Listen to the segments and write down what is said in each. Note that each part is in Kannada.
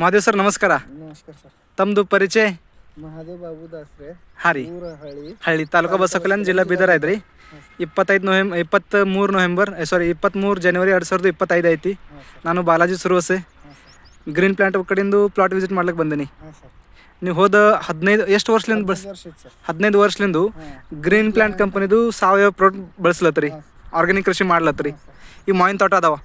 ಮಹಾದೇವ್ ಸರ್ ನಮಸ್ಕಾರ. ನಮಸ್ಕಾರ ಸರ್. ತಮ್ಮದು ಪರಿಚಯ? ಮಹಾದೇವ್ ಬಾಬು ದಾಸ್ರೆ ಹಾಂ ರೀ. ಊರ ಹಳ್ಳಿ ಹಳ್ಳಿ ತಾಲೂಕು ಬಸಕಲ್ಯಾಣ ಜಿಲ್ಲಾ ಬೀದರ್ ಐತ್ರಿ. ಇಪ್ಪತ್ತೈದು ನವೆಂಬರ್ ಇಪ್ಪತ್ತ್ ಮೂರು ನವೆಂಬರ್ ಸಾರಿ ಇಪ್ಪತ್ತ್ಮೂರು ಜನವರಿ ಎರಡು ಸಾವಿರದ ಇಪ್ಪತ್ತೈದು ಐತಿ. ನಾನು ಬಾಲಾಜಿ ಸುರವಸೆ. ಗ್ರೀನ್ ಪ್ಲಾಂಟ್ ಕಡೆಯಿಂದ ಪ್ಲಾಟ್ ವಿಸಿಟ್ ಮಾಡ್ಲಿಕ್ಕೆ ಬಂದೀನಿ. ನೀವು ಹೋದ ಹದಿನೈದು ಎಷ್ಟು ವರ್ಷಲಿಂದ ಬಳಸ್ ಹದಿನೈದು ವರ್ಷಲಿಂದ ಗ್ರೀನ್ ಪ್ಲಾಂಟ್ ಕಂಪನಿದು ಸಾವಯವ ಪ್ರಾಡಕ್ಟ್ ಬಳಸ್ಲತ್ರಿ. ಆರ್ಗ್ಯಾನಿಕ್ ಕೃಷಿ ಮಾಡ್ಲತ್ತರಿ ಈ ಮಾವಿನ ತೋಟ ಅದಾವ.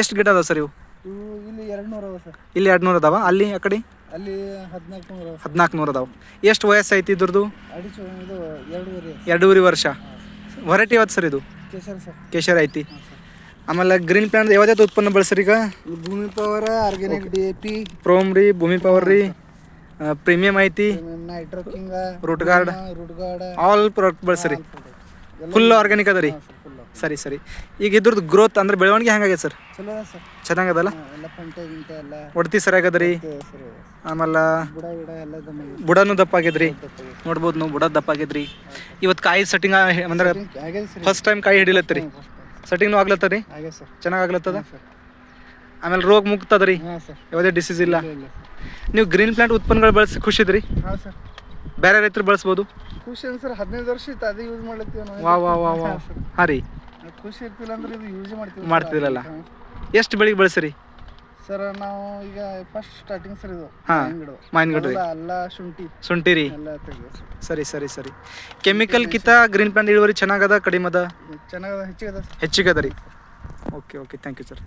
ಎಷ್ಟು ಗಿಡ ಅದಾವ ಸರ್ ಇವು? ಇವು ಇಲ್ಲಿ ಎರಡು ನೂರು ಅವ ಸರ್. ಇಲ್ಲಿ ಎರಡು ನೂರು ಅದಾವ? ಅಲ್ಲಿ ಆ ಕಡೆ? ಅಲ್ಲಿ ಹದಿನಾಲ್ಕು ನೂರು ಅವ ಸರ್. ಹದಿನಾಲ್ಕು ನೂರು ಅದಾವ. ಎಷ್ಟು ವಯಸ್ಸು ಐತಿ ಇದ್ರದ್ದು? ಅಡಿ ಚು ಇದು ಎರಡೂವರೆ. ಎರಡೂವರೆ ವರ್ಷ. ವರೈಟಿ ಯಾವ್ದು ಸರ್ ಇದು? ಕೇಶರ್ ಸರ್. ಕೇಶರ್ ಐತಿ. ಆಮೇಲೆ ಗ್ರೀನ್ ಪ್ಲಾಂಟ್ ಯಾವ್ದಾವ್ದು ಉತ್ಪನ್ನ ಬಳಸ್ರಿ ಈಗ? Bhoomi power organic D A P PROM ರೀ ಭೂಮಿ ಪವರ್ ರೀ. ಪ್ರೀಮಿಯಂ ಐತಿ. Nitro king root guard root guard all product ಬಳಸ್ರಿ. ಫುಲ್ ಆರ್ಗ್ಯಾನಿಕ್ ಅದ ರೀ. ಸರಿ ಸರಿ. ಈಗ ಇದ್ರದ್ದು ಗ್ರೋತ್ ಅಂದ್ರೆ ಬೆಳವಣಿಗೆ ಹೆಂಗಾಗೈತೆ ಸರ್? ಚಲೋ ಅದ ಸರ್. ಚೆನ್ನಾಗದಲ್ಲ? ಎಲ್ಲ ಪಂಟೆ ಗಿಂಟೆ ಎಲ್ಲ ಒಡ್ತಿ ಸರಿಯಾಗದ್ರಿ ಸರ್. ಆಮೇಲೆ ಬುಡ ಗಿಡ ಎಲ್ಲ ದಮ್ಮ ಬುಡನೂ ದಪ್ಪ ಆಗಿದ್ರಿ? ನೋಡ್ಬೋದು ನಾವು ಬುಡ ದಪ್ಪ ಆಗಿದ್ರಿ. ಇವತ್ತು ಕಾಯಿ ಸೆಟ್ಟಿಂಗ್ ಅಂದ್ರೆ ಸರ್. ಫಸ್ಟ್ ಟೈಮ್ ಕಾಯಿ ಹಿಡಿಲತ್ತರಿ? ಸೆಟ್ಟಿಂಗ್ನು ಆಗ್ಲತ್ತರಿ ರೀ ಆಗಿದೆ ಸರ್. ಚೆನ್ನಾಗಿ ಆಗ್ಲತ್ತದ? ಆಮೇಲೆ ರೋಗ ಮುಕ್ತದ ರೀ ಹಾಂ ಸರ್. ಯಾವುದೇ ಡಿಸೀಸ್ ಇಲ್ಲ. ನೀವು ಗ್ರೀನ್ ಪ್ಲಾಂಟ್ ಉತ್ಪನ್ನಗಳು ಬಳಸಿ ಖುಷಿದ್ರಿ ಹಾಂ ಸರ್. ಬೇರೆ ರೈತರು ಬಳಸ್ಬೋದು? ಖುಷಿ ಸರ್ ಹದಿನೈದು ವರ್ಷ ಇತ್ತು ಅದೇ ಯೂಸ್ ಮಾಡ್ಲತ್ತೀವಿ ನಾವು. ವಾ ವಾ ವಾ ವಾ. ಹಾಂ ರೀ. ಖುಷಿ ಇರ್ತಿಲ್ಲ ಅಂದ್ರೆ ಇದು ಯೂಸ್ ಮಾಡ್ತೀವಿ ಮಾಡ್ತಿರಲ್ಲ. ಎಷ್ಟು ಬೆಳಿಗ್ಗೆ ಬಳಸಿರಿ? ಸರ್ ನಾವು ಈಗ ಫಸ್ಟ್ ಸ್ಟಾರ್ಟಿಂಗ್ ಸರ್ ಇದು ಹಾ. ಮಾವಿನ ಗಿಡ ಮಾವಿನ ಗಿಡ ರೀ ಅವೆಲ್ಲ ಅಲ್ಲ ಶುಂಠಿ. ಶುಂಠಿ ರೀ ಎಲ್ಲ ತೆಗ್ದು ಸರ್. ಸರಿ ಸರಿ ಸರಿ. ಕೆಮಿಕಲ್ ಕಿತ್ತ ಗ್ರೀನ್ ಪ್ಲಾಂಟ್ ಇಳುವರಿ ಚೆನ್ನಾಗದ ಕಡಿಮೆ ಅದ ಚೆನ್ನಾಗದ ಹೆಚ್ಚಿಗೆ ಅದ ಸರ್. ಹೆಚ್ಚಿಗೆ ಅದ ರೀ. Okay okay thank you sir